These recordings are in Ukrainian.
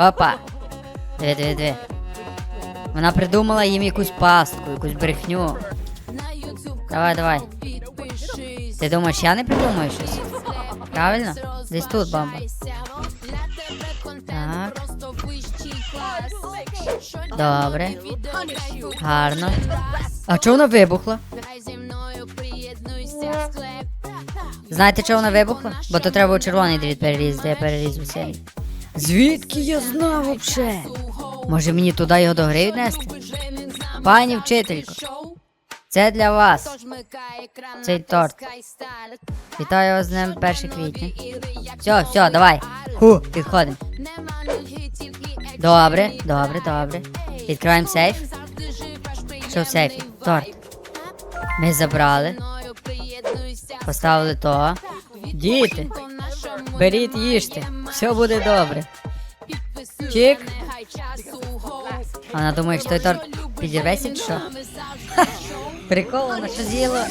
Опа. Диви, диви, диви. Вона придумала їм якусь пастку, якусь брехню. Давай, давай. Ти думаєш, я не придумаю щось? Правильно? Десь тут бомба. Так. Добре. Гарно. А чого вона вибухла? Знаєте, чого вона вибухла? Бо то треба був червоний дріт перерізати, я перерізав серію. Звідки я знав вообще? Може мені туди його до гри віднести? Пані вчителько, це для вас. Цей торт. Вітаю вас з днем 1 квітня. Все, все, давай. Ху, підходимо. Добре, добре, добре. Відкриваємо сейф. Що в сейфі? Торт. Ми забрали. Поставили то. Діти. Беріть, їжте. Все буде добре. Чик. Вона думає, що той торт підірветься що? Прикол, вона що з'їла.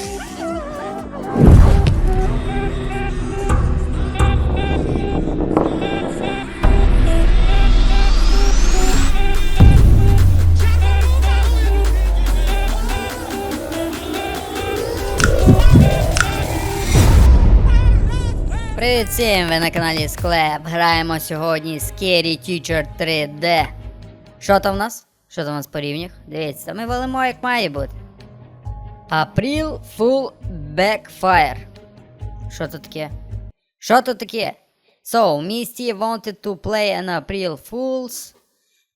Привіт всім! Ви на каналі Склеп. Граємо сьогодні Scary Teacher 3D. Що там в нас? Що там у нас по рівнях? Дивіться, ми валимо як має бути. April Full Backfire. Що тут таке? Що тут таке? So, Misty wanted to play an April Fool's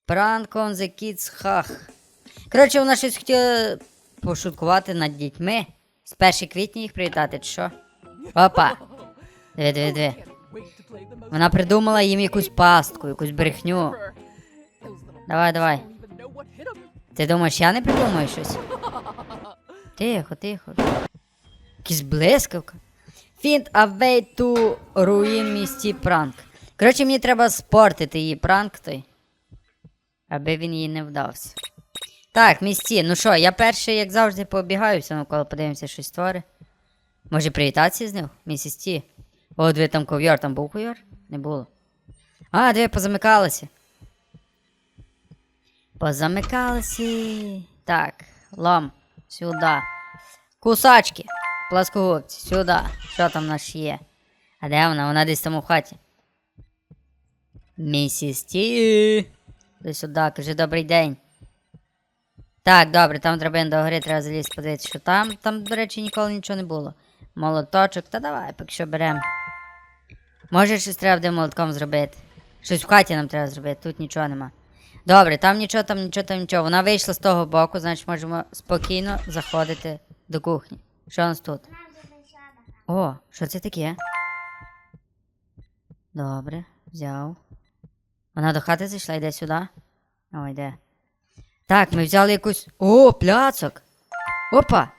prank on the kids хах. Коротше, вона щось хотіла пошуткувати над дітьми. З 1 квітня їх привітати, чи що? Опа! Диви, диви, диви. Вона придумала їм якусь пастку, якусь брехню. Давай, давай. Ти думаєш, я не придумаю щось? Тихо, тихо. Якийсь блискавка. Find a way to ruin місті пранк. Коротше, мені треба спортити її пранк той. Аби він їй не вдався. Так, місті, ну що, я перший, як завжди, пообігаюся навколо, подивимося, щось створи. Може привітатися з ним? Місіс. О, диви, там ков'яр, там був ков'яр? Не було. А, диви, позамикалися. Позамикалися. Так, лом, сюди. Кусачки, пласкогубці, сюди. Що там наш є? А де вона? Вона десь там у хаті. Місіс Ті. Ти сюди, кажи добрий день. Так, добре, там драбин до гори треба залізти подивитися, що там. Там, до речі, ніколи нічого не було. Молоточок, та давай, поки беремо. Може, щось треба буде молотком зробити. Щось в хаті нам треба зробити, тут нічого нема. Добре, там нічого, там нічого, там нічого. Вона вийшла з того боку, значить можемо спокійно заходити до кухні. Що у нас тут? О, що це таке? Добре, взяв. Вона до хати зайшла, йде сюди. О, йде. Так, ми взяли якусь. О, пляцок! Опа!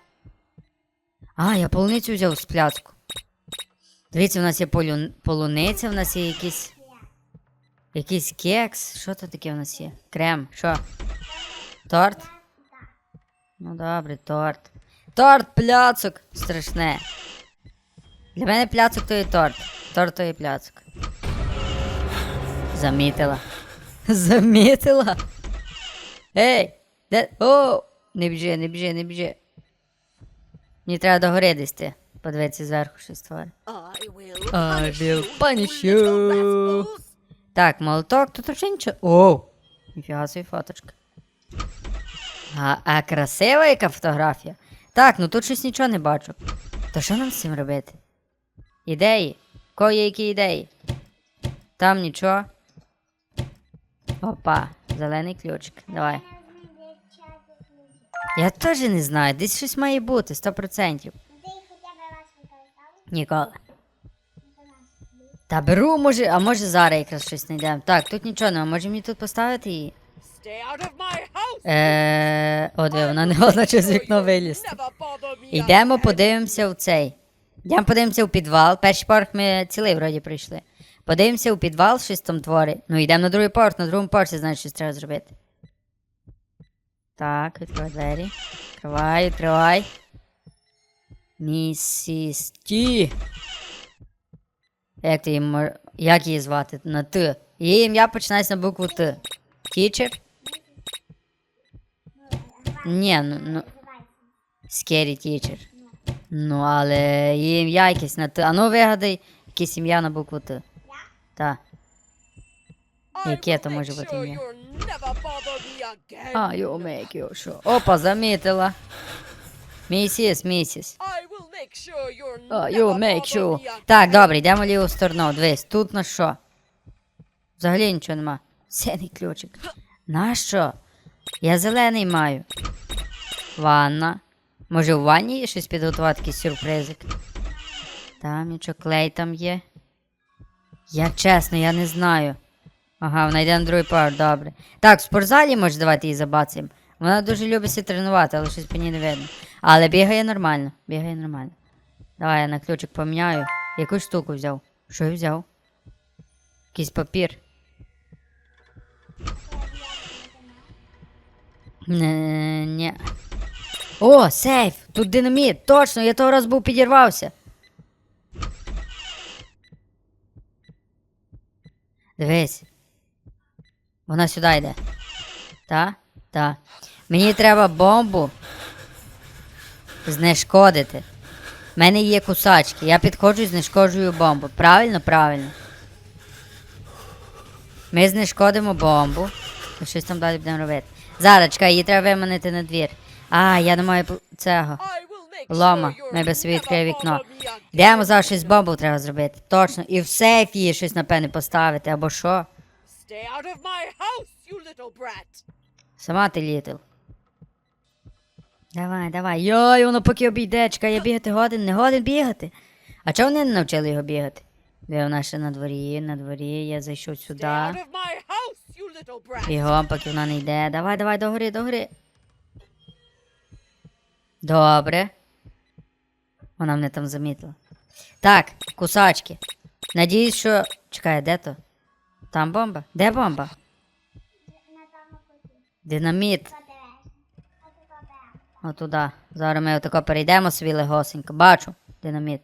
А, я полуницю взяв з пляцку. Дивіться, у нас є полю... полуниця, у нас є якийсь. Якийсь кекс. Що то таке у нас є? Крем. Що? Торт? Ну добре, торт. Торт, пляцок! Страшне. Для мене пляцок то є торт. Торт то є пляцок. Замітила. Замітила. Ей! Де. О! Не біжи, не біжи, не біжи. Мені треба до гори десь ти. Подивитися зверху щось твори. I will punish you. Так, молоток, тут взагалі нічого. Оу! Ніфіга собі фоточка. А, а красива яка фотографія. Так, ну тут щось нічого не бачу. То що нам з цим робити? Ідеї? Кого є які ідеї? Там нічого. Опа, зелений ключик. Давай. Я теж не знаю, десь щось має бути, 100%. Ніколи. Та беру, може, а може зараз якраз щось знайдемо. Так, тут нічого нема, може мені тут поставити її? Е, О, диви, вона не годна через вікно вилізти. Йдемо, подивимося в цей. Йдемо подивимося в підвал. Перший поверх ми цілий вроді прийшли. Подивимося у підвал, щось там творить. Ну, йдемо на другий поверх, на другому поверсі, значить, щось треба зробити. Так, відкривай двері. Відкривай, відкривай. Місіс Ті. Як ти її мор... Як її звати? На Т. Її ім'я починається на букву Т. Тічер? Ні, ну, ну. Скері тічер. Ну, але її ім'я якесь на Т. А ну вигадай якесь ім'я на букву Т. Так. Яке то може бути ім'я? А, йо, мейк, йо, що. Опа, замітила. Місіс, місіс. Make sure. Так, добре, йдемо ліву сторону. Дивись, тут на що? Взагалі нічого нема. Синий ключик. На що? Я зелений маю. Ванна. Може, в ванні є щось підготувати, якийсь сюрпризик? Там нічого, клей там є. Як чесно, я не знаю. Ага, вона йде на другий поверх, добре. Так, в спортзалі може давати її забацаємо. Вона дуже любить себе тренувати, але щось по ній не видно. Але бігає нормально, бігає нормально. Давай я на ключик поміняю. Яку штуку взяв? Що я взяв? Якийсь папір. Не, ні. О, сейф! Тут динаміт! Точно, я того раз був підірвався. Дивись. Вона сюди йде. Та? Та. Мені треба бомбу знешкодити. У мене є кусачки. Я підходжу і знешкоджую бомбу. Правильно, правильно. Ми знешкодимо бомбу. Щось там далі будемо робити. Зараз, чекай, її треба виманити на двір. А, я не маю цього. Лома, ми без собі вікно. Йдемо зараз щось з бомбу треба зробити. Точно. І в сейф її щось, напевне, поставити, або що. Сама ти літл. Давай, давай. Йой, воно поки обійде, чекай, я бігати годен, не годен бігати. А чого вони не навчили його бігати? Де вона ще на дворі, на дворі, я зайшов сюди. Бігом, поки вона не йде. Давай, давай, догори, догори. Добре. Вона мене там замітила. Так, кусачки. Надіюсь, що. Чекай, де то? Там бомба? Де бомба? Динаміт. Отуда. Зараз ми отако перейдемо собі легосенько. Бачу. Динаміт.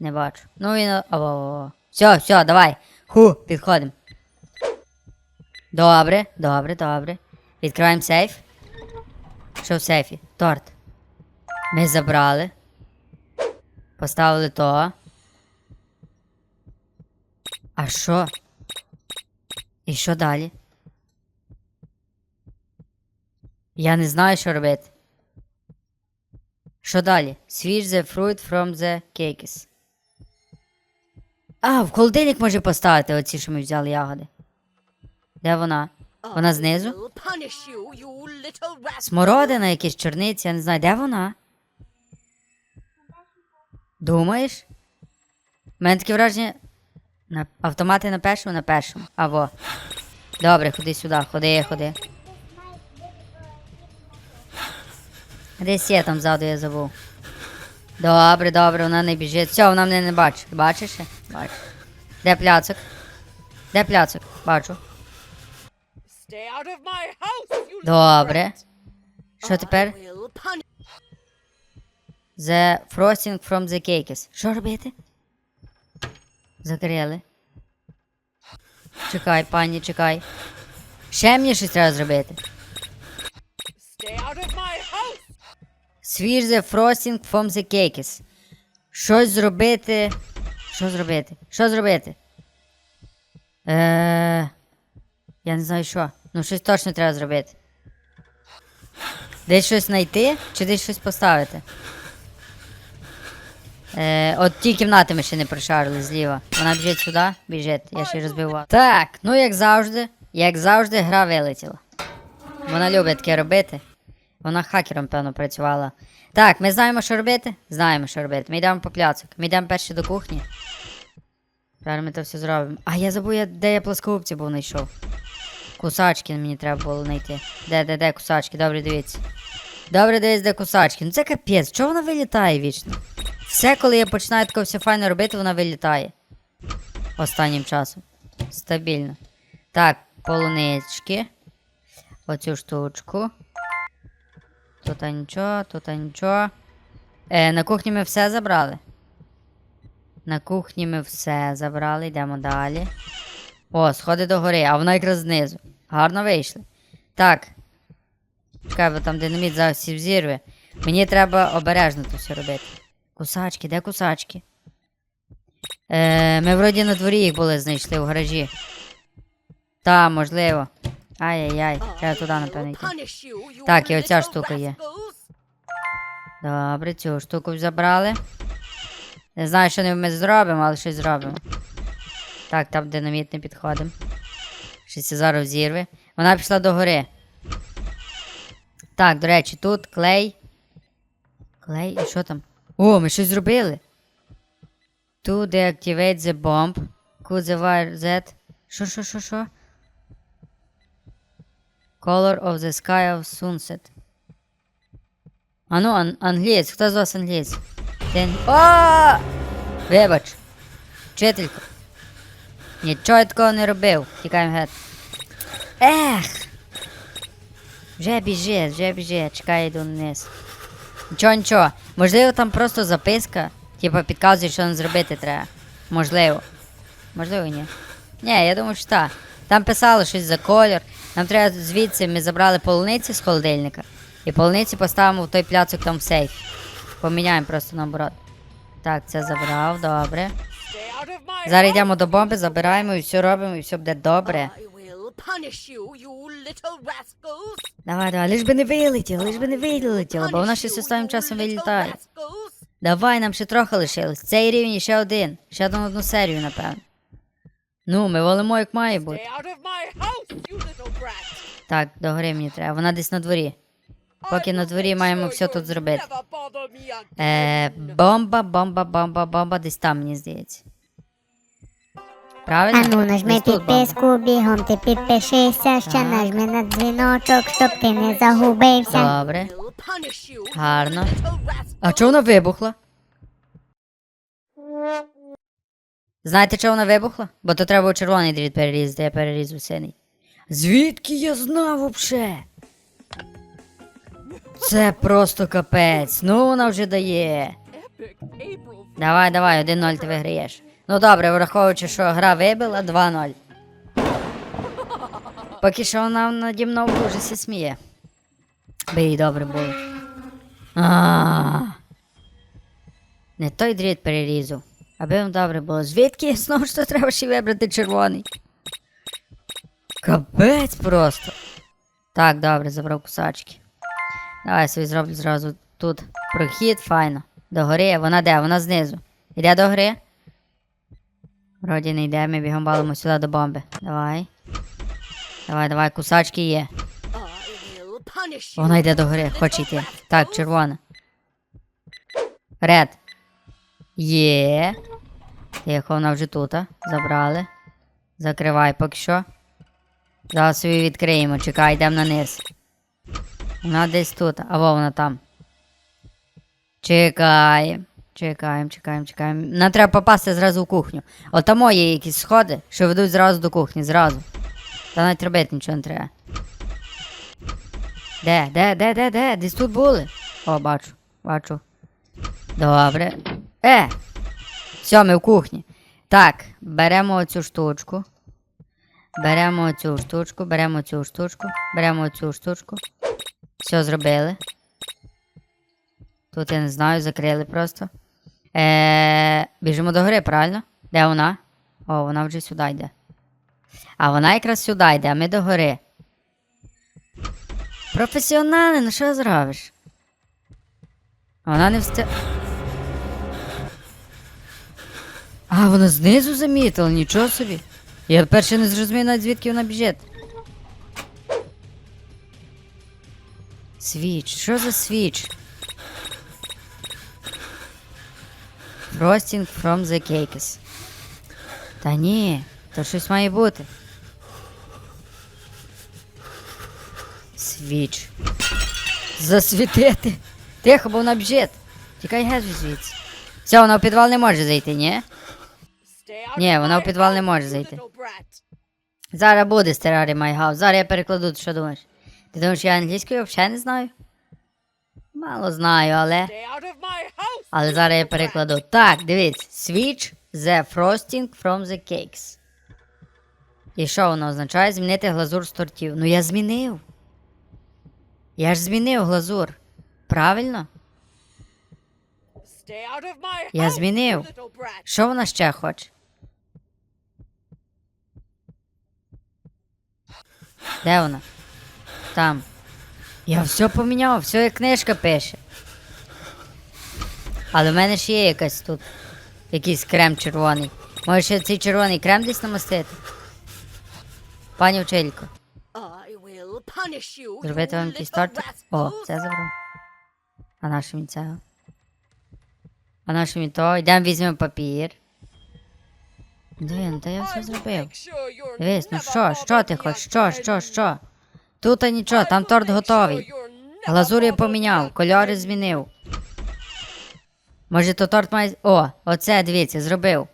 Не бачу. Ну він. О, все, все, давай. Ху, підходимо. Добре, добре, добре. Відкриваємо сейф. Що в сейфі? Торт. Ми забрали. Поставили то. А що? І що далі? Я не знаю, що робити. Що далі? Switch the fruit from the cakes. А, в холодильник може поставити оці, що ми взяли ягоди. Де вона? Вона знизу? Смородина, якісь чорниці, я не знаю, де вона? Думаєш? У мене таке враження. На... Автомати на першому, на першому. Або. Добре, ходи сюди, ходи, ходи. Десь є там ззаду, я забув. Добре, добре, вона не біжить. Все, вона мене не бачить. Бачиш? ще? Бачиш. Де пляцок? Де пляцок? Бачу. Добре. Що тепер? The frosting from the cakes. Що робити? Закрили. Чекай, пані, чекай. Ще мені щось треба зробити. Stay out of my Switch the frosting from the cakes. Щось зробити. Що зробити? Що зробити? Е... Я не знаю що. Ну щось точно треба зробити. Десь щось знайти чи десь щось поставити? Е, от ті кімнати ми ще не прошарили зліва. Вона біжить сюди, біжить, я ще розбивав. Так, ну як завжди, як завжди, гра вилетіла. Вона любить таке робити. Вона хакером, певно, працювала. Так, ми знаємо, що робити? Знаємо, що робити. Ми йдемо по пляцок. Ми йдемо перші до кухні. Зараз ми це все зробимо. А я забув, де я плоскогубці був знайшов. Кусачки мені треба було знайти. Де, де, де кусачки? Добре, дивіться. Добре, дивіться, де кусачки. Ну це капець, чого вона вилітає вічно? Все, коли я починаю таке все файно робити, вона вилітає. Останнім часом. Стабільно. Так, полунички. Оцю штучку. Тут нічого, тут нічого. Е, на кухні ми все забрали. На кухні ми все забрали, йдемо далі. О, сходи до гори, а вона якраз знизу. Гарно вийшли. Так. Чекай, бо там динаміт зараз всі взірве. Мені треба обережно це все робити. Кусачки, де кусачки? Е, ми вроді на дворі їх були знайшли в гаражі. Та, можливо. Ай-яй-яй, треба туди, напевно, йти. Так, і оця штука є. Добре, цю штуку забрали. Не знаю, що ми зробимо, але щось зробимо. Так, там динаміт не підходимо. Щось зараз зірве. Вона пішла до гори. Так, до речі, тут клей. Клей, і що там? О, ми щось зробили. To deactivate the bomb. Could the wire Z. Що, що, що, що? Color of the sky of sunset. А ну, ан- англієць, хто з вас англієць? О! Вибач. Вчителько. Нічого такого не робив. Тікаємо геть. Ех! Вже біжи, вже біжи, чекай, йду вниз. Нічого, нічого. Можливо, там просто записка. Типа підказує, що нам зробити треба. Можливо. Можливо, ні. Ні, я думаю, що так. Там писало щось за колір. Нам треба звідси ми забрали полуниці з холодильника. І полуниці поставимо в той пляцок там в сейф. Поміняємо просто наоборот. Так, це забрав, добре. Зараз йдемо до бомби, забираємо і все робимо, і все буде добре. Давай, давай, лиш би не вилетіло, лиш би не вилетіло, бо вона щось останнім часом вилітає. Давай, нам ще трохи лишилось. Цей рівень ще один. Ще одну серію, напевно. Ну, ми волимо, як має бути. Так, до гори мені треба. Вона десь на дворі. Поки на дворі маємо все тут зробити. Е, бомба, бомба, бомба, бомба десь там, мені здається. Правильно? Ану, нажми Десь тут бомба. підписку, бігом ти підпишися, ще Так. нажми на дзвіночок, щоб ти не загубився. Добре. Гарно. А чого вона вибухла? Знаєте, чого вона вибухла? Бо то треба червоний дріт перерізати, я перерізав синій. Звідки я знав вообще? Це просто капець. Ну вона вже дає. Давай, давай, 1-0 ти виграєш. Ну добре, враховуючи, що гра вибила 2-0. Поки що вона наді мною в ужасі сміє. Би їй добре було. Не той дріт перерізав. Аби вам добре було. Звідки знову ж то треба ще вибрати червоний? Капець просто. Так, добре, забрав кусачки. Давай собі зроблю зразу тут прохід, файно. До гори, вона де? Вона знизу. Іде до гори? Вроді не йде, ми бігом балимо сюди до бомби. Давай. Давай, давай, кусачки є. Вона йде до little хоче йти. Так, червона. Ред. Є. Тихо, вона вже тут. Забрали. Закривай поки що. Зараз собі відкриємо. Чекай, йдемо на низ. Вона десь тут, а во вона там. Чекаємо. Чекаємо, чекаємо, чекаємо. Нам треба попасти зразу в кухню. От там є якісь сходи, що ведуть зразу до кухні, зразу. Та навіть робити нічого не треба. Де, де, де, де, де? Десь тут були? О, бачу, бачу. Добре. Е! Все, ми в кухні. Так, беремо оцю штучку. Беремо оцю штучку, беремо цю штучку, беремо оцю штучку. Все зробили. Тут я не знаю, закрили просто. Е, біжимо до гори, правильно? Де вона? О, вона вже сюди йде. А вона якраз сюди йде, а ми до гори. Професіонали, ну що зробиш? Вона не встиг. А, вона знизу замітила, нічого собі. Я перше не зрозумів навіть звідки вона біжить. Свіч, що за свіч? Frosting from the cakes. Та ні, то щось має бути. Свіч. Засвітити. Тихо, бо вона бжить. Тікай геть звідси. Все, вона в підвал не може зайти, ні? Ні, вона в підвал не може зайти. Зараз буде Стерарі Майгаус. Зараз я перекладу, ти що думаєш? Ти думаєш, я англійською взагалі не знаю? Мало знаю, але. Але зараз я перекладу. Так, дивіться. Switch the frosting from the cakes. І що воно означає? Змінити глазур з тортів. Ну я змінив. Я ж змінив глазур. Правильно? Я змінив. Що вона ще хоче? Де вона? Там. Я все поміняв, все як книжка пише. Але в мене ж є якась тут. Якийсь крем червоний. Може ще цей червоний крем десь намастити? Пані вчителько, зробити вам якийсь тортик? О, це забрав. А на що мені це? А на що то? Йдемо візьмемо папір. Ну та я все зробив. make Дивись, ну що, що ти хочеш? Що, що, що? Тут а нічого, там торт готовий. Глазур я поміняв, кольори змінив. Може, то торт має. О, оце, дивіться, зробив.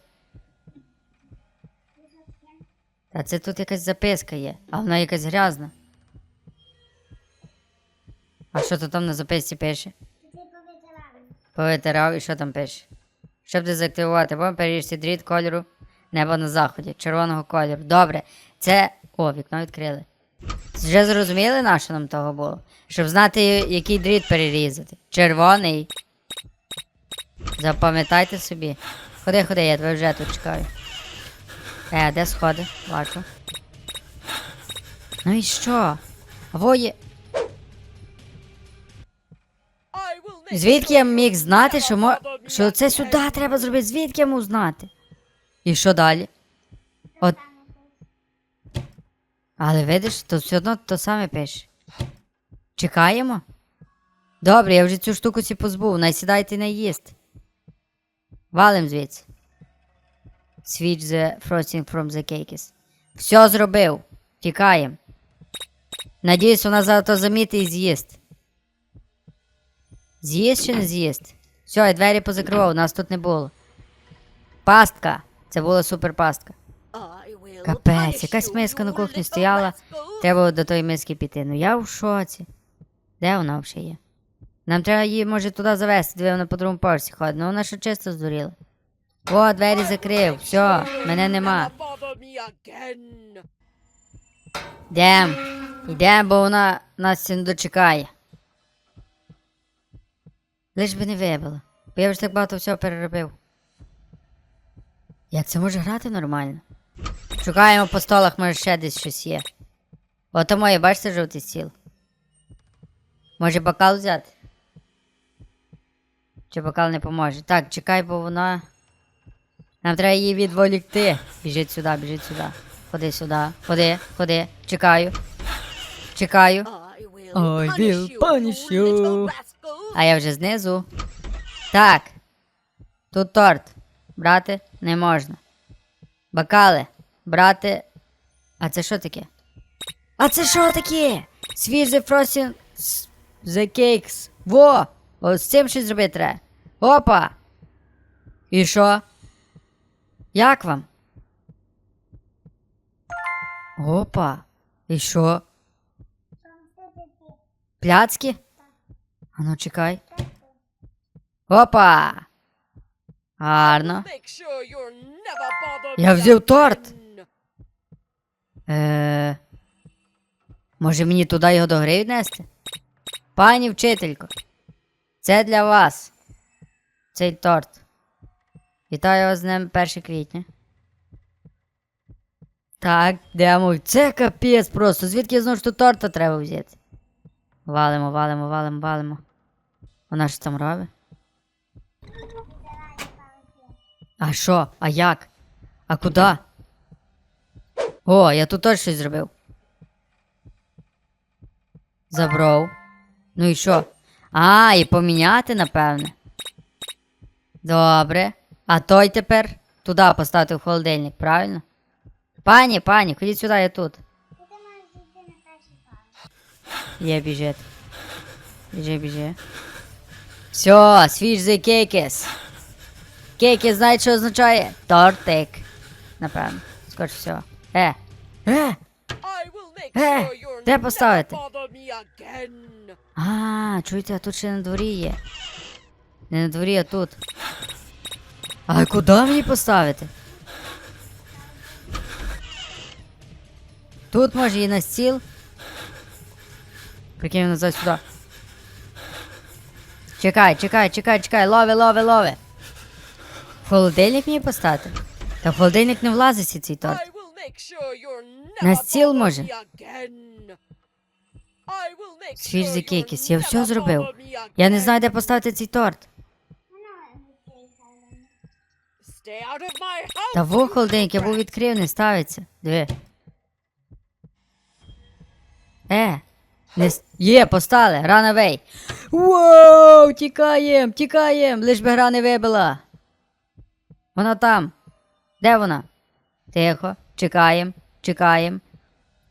Та це тут якась записка є, а вона якась грязна. А що то там на записці пише? Повитирав і що там пише? Щоб дезактивувати, бо переріжте дріт кольору небо на заході, червоного кольору. Добре, це. О, вікно відкрили. Вже зрозуміли, на що нам того було? Щоб знати, який дріт перерізати. Червоний. Запам'ятайте собі. Ходи, ходи, я тебе вже тут чекаю. Е, де сходи? Бачу. Ну і що? Вої. I Звідки я міг знати, що, мо... що це сюди треба зробити? Звідки я мог знати? І що далі? От. Але видиш, то все одно то саме пише. Чекаємо? Добре, я вже цю штуку ці позбув. Найсідайте на їсти. Валим звідси. Switch the frosting from the cakes. Все зробив. Тікаємо. Надіюсь, вона завтра замітить і з'їсть. З'їсть чи не з'їсть? Все, я двері позакривав, нас тут не було. Пастка. Це була супер пастка. Капець, якась миска на кухні стояла. Треба до тої миски піти. Ну я в шоці. Де вона взагалі є? Нам треба її, може, туди завести, де вона по другому поверсі ходить. Ну вона що чисто здуріла. О, двері закрив. Все, мене нема. Йдем. Йдем, бо вона нас не дочекає. Лиш би не вибила. Бо я вже так багато всього переробив. Як це може грати нормально? Шукаємо по столах, може ще десь щось є. Ото моє, бачите, жовтий стіл. Може бокал взяти? Чи бокал не поможе? Так, чекай, бо вона. Нам треба її відволікти. Біжить сюди, біжить сюди. Ходи сюди. Ходи, ходи. Чекаю. Чекаю. I will punish you. А я вже знизу. Так. Тут торт. Брати не можна. Бокали. Брати. А це що таке? А це що таке? Свіж the frosting s- the cakes. Во! Ось з цим щось зробити треба. Опа! І що? Як вам? Опа! І що? Пляцки? А ну чекай. Опа! Гарно. Я взяв торт. Е... Може мені туди його до гри віднести? Пані вчителько, це для вас. Цей торт. Вітаю вас з днем 1 квітня. Так, йдемо. Це капець просто. Звідки я знав, що торта треба взяти? Валимо, валимо, валимо, валимо. Вона що там робить? А що? А як? А куди? О, я тут теж щось зробив. Забрав. Ну і що? А, і поміняти, напевне. Добре. А той тепер туди поставити в холодильник, правильно? Пані, пані, ходіть сюди, я тут. Є біжить. Біжи, біжи. Все, свіж the кейкес. Кейкес, знаєте, що означає? Тортик. Напевно. Скоріше всього. Е. Е. Е, де поставити? А, чуєте, а тут ще на дворі є. Не на дворі, а тут. А куди мені поставити? Тут може і на стіл. Прикинь назад сюди. Чекай, чекай, чекай, чекай, лови, лови, лови. Холодильник мені поставити? Та в холодильник не влазить цей торт. На стіл може? якісь, you'll я все зробив. Я не знаю, де поставити цей торт. Та во холодильник, я був відкрив, не ставиться. Диви. Е. Не... с- Є, постали, ран away. Воу, тікаєм, тікаєм, лиш би гра не вибила. Вона там. Де вона? Тихо, чекаєм, чекаєм.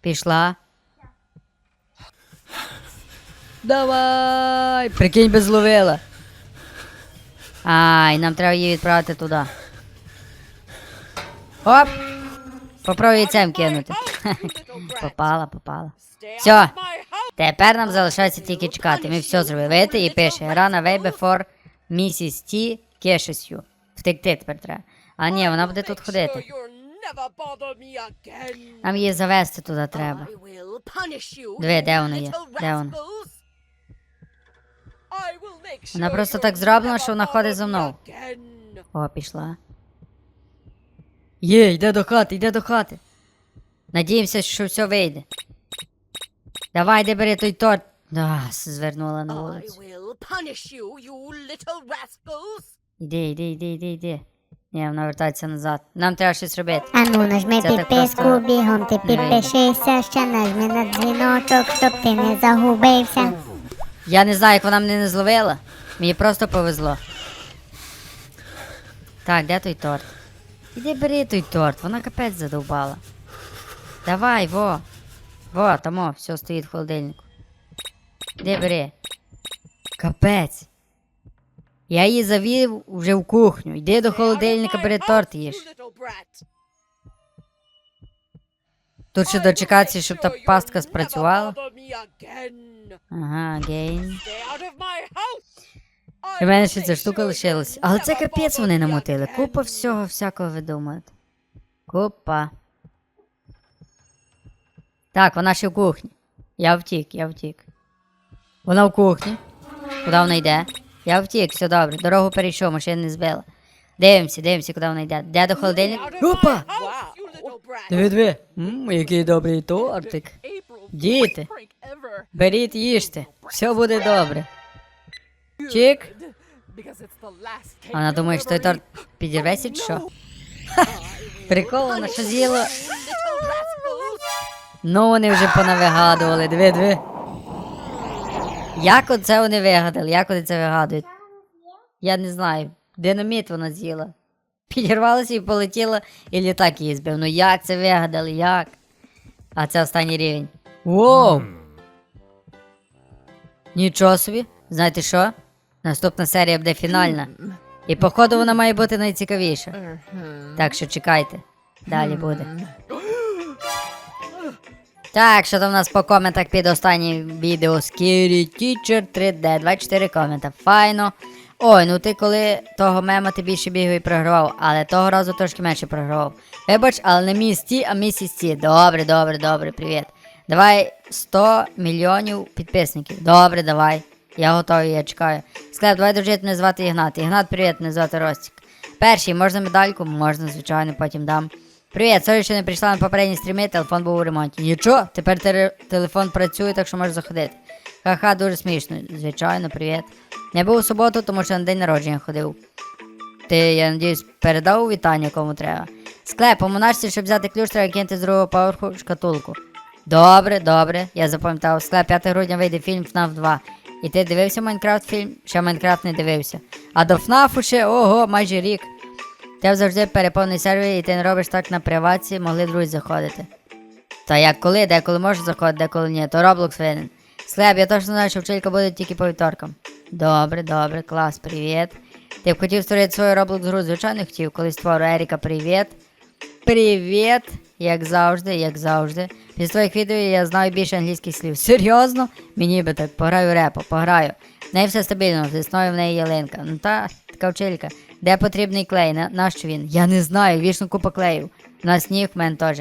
Пішла. Давай! Прикинь, би зловила. Ай, нам треба її відправити туди. Оп! Попробуй яйцем кинути. Попала, попала. House. Тепер нам залишається тільки чекати. Ми все зробили. Видите, і пише Run away before Mrs. T catches you. Втекти тепер треба. А ні, вона буде тут ходити. Нам її завести туди треба. Диви, де вона є? Де вона? Вона просто так зроблена, що вона ходить за мною. О, пішла. Є, йде до хати, йде до хати. Надіємося, що все вийде. Давай, де бери той торт. Да, звернула на вулицю. Іди, іди, іди, іди, іди. Ні, вона вертається назад. Нам треба щось робити. Ану, нажми Це так підписку, просто бігом ти підпишися, ще нажми на дзвіночок, щоб ти не загубився. Я не знаю, як вона мене не зловила. Мені просто повезло. Так, де той торт? Іди бери той торт, вона капець задовбала. Давай, во. Во, тамо, все стоїть в холодильнику. Іди бери. Капець. Я її завів вже в кухню. Йди до холодильника, бери торт you їж. Тут ще дочекатися, щоб та пастка спрацювала. Ага, гейн. У мене ще ця штука лишилась. Але це капець вони намотили. Купа всього всякого видумають. Купа. Так, вона ще в кухні. Я втік, я втік. Вона в кухні. Куди вона йде? Я втік, все добре. Дорогу перейшов, машина не збила. Дивимося, дивимося, куди вона йде. Де до холодильника? Опа! Диви, диви. Ммм, який добрий тортик. Діти, беріть їжте. Все буде добре. Чик. Вона думає, що той торт підірветься чи що? Ха, Прикол, вона що з'їла. Ну вони вже понавигадували, диви, диви. Як оце вони вигадали? Як вони це вигадують? Я не знаю. Динаміт вона з'їла. Підірвалася і полетіла, і літак її збив. Ну як це вигадали? Як? А це останній рівень. Воу! Нічого собі. Знаєте що? Наступна серія буде фінальна. І походу вона має бути найцікавіша. Так що чекайте. Далі буде. Так, що там у нас по коментах під останнім відео Scary Teacher 3D, 24 комента. Файно. Ой, ну ти коли того мема ти більше бігав і програвав, але того разу трошки менше програвав. Вибач, але не міс Ті, а місіс Ті. Добре, добре, добре, привіт. Давай 100 мільйонів підписників. Добре, давай. Я готовий, я чекаю. Склеп, давай дружити, мене звати Ігнат. Ігнат, привіт, мене звати Ростік. Перший, можна медальку? Можна, звичайно, потім дам. Привіт, сорі, що не прийшла на попередні стріми, телефон був у ремонті. Нічого, тепер теле- телефон працює, так що можеш заходити. Ха-ха, дуже смішно. Звичайно, привіт. Не був у суботу, тому що на день народження ходив. Ти, я надіюсь, передав вітання кому треба. Склеп, помонашся, щоб взяти ключ, треба кинути з другого поверху шкатулку. Добре, добре, я запам'ятав. Склеп 5 грудня вийде фільм FNAF 2. І ти дивився Майнкрафт фільм? Ще Майнкрафт не дивився. А до ФНАФу ще ого, майже рік. Ти завжди переповний сервер, і ти не робиш так на приватці, могли друзі заходити. Та як коли, деколи можеш заходити, деколи ні, то Роблокс винен. Склеп, я точно знаю, що вчителька буде тільки по вівторкам. Добре, добре, клас, привіт. Ти б хотів створити свою Roblox гру, звичайно хотів, коли створю Еріка, привіт. Привіт, як завжди, як завжди. Після твоїх відео я знаю більше англійських слів. Серйозно? Мені би так, пограю репо, пограю. В неї все стабільно, з існою в неї ялинка. Ну та, така вчителька. Де потрібний клей? На, нащо він? Я не знаю, вічно купа клеїв. У нас сніг в мене теж.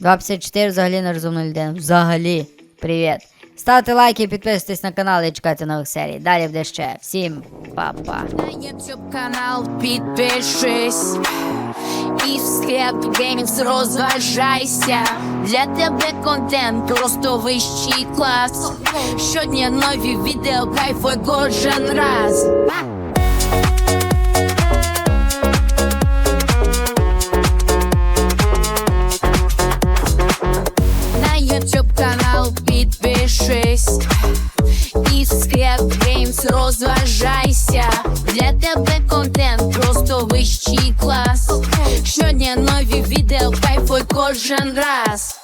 254 взагалі нерозумна людина. Взагалі. Привіт. Ставте лайки, підписуйтесь на канал і чекайте нових серій. Далі буде ще. Всім па-па. На YouTube канал підпишись і в склеп Геймікс розважайся. Для тебе контент просто вищий клас. Щодня нові відео, кайфуй кожен раз. Підпишись і в склеп Геймс розважайся. Для тебе контент просто вищий клас. Щодня нові відео, кайфуй кожен раз.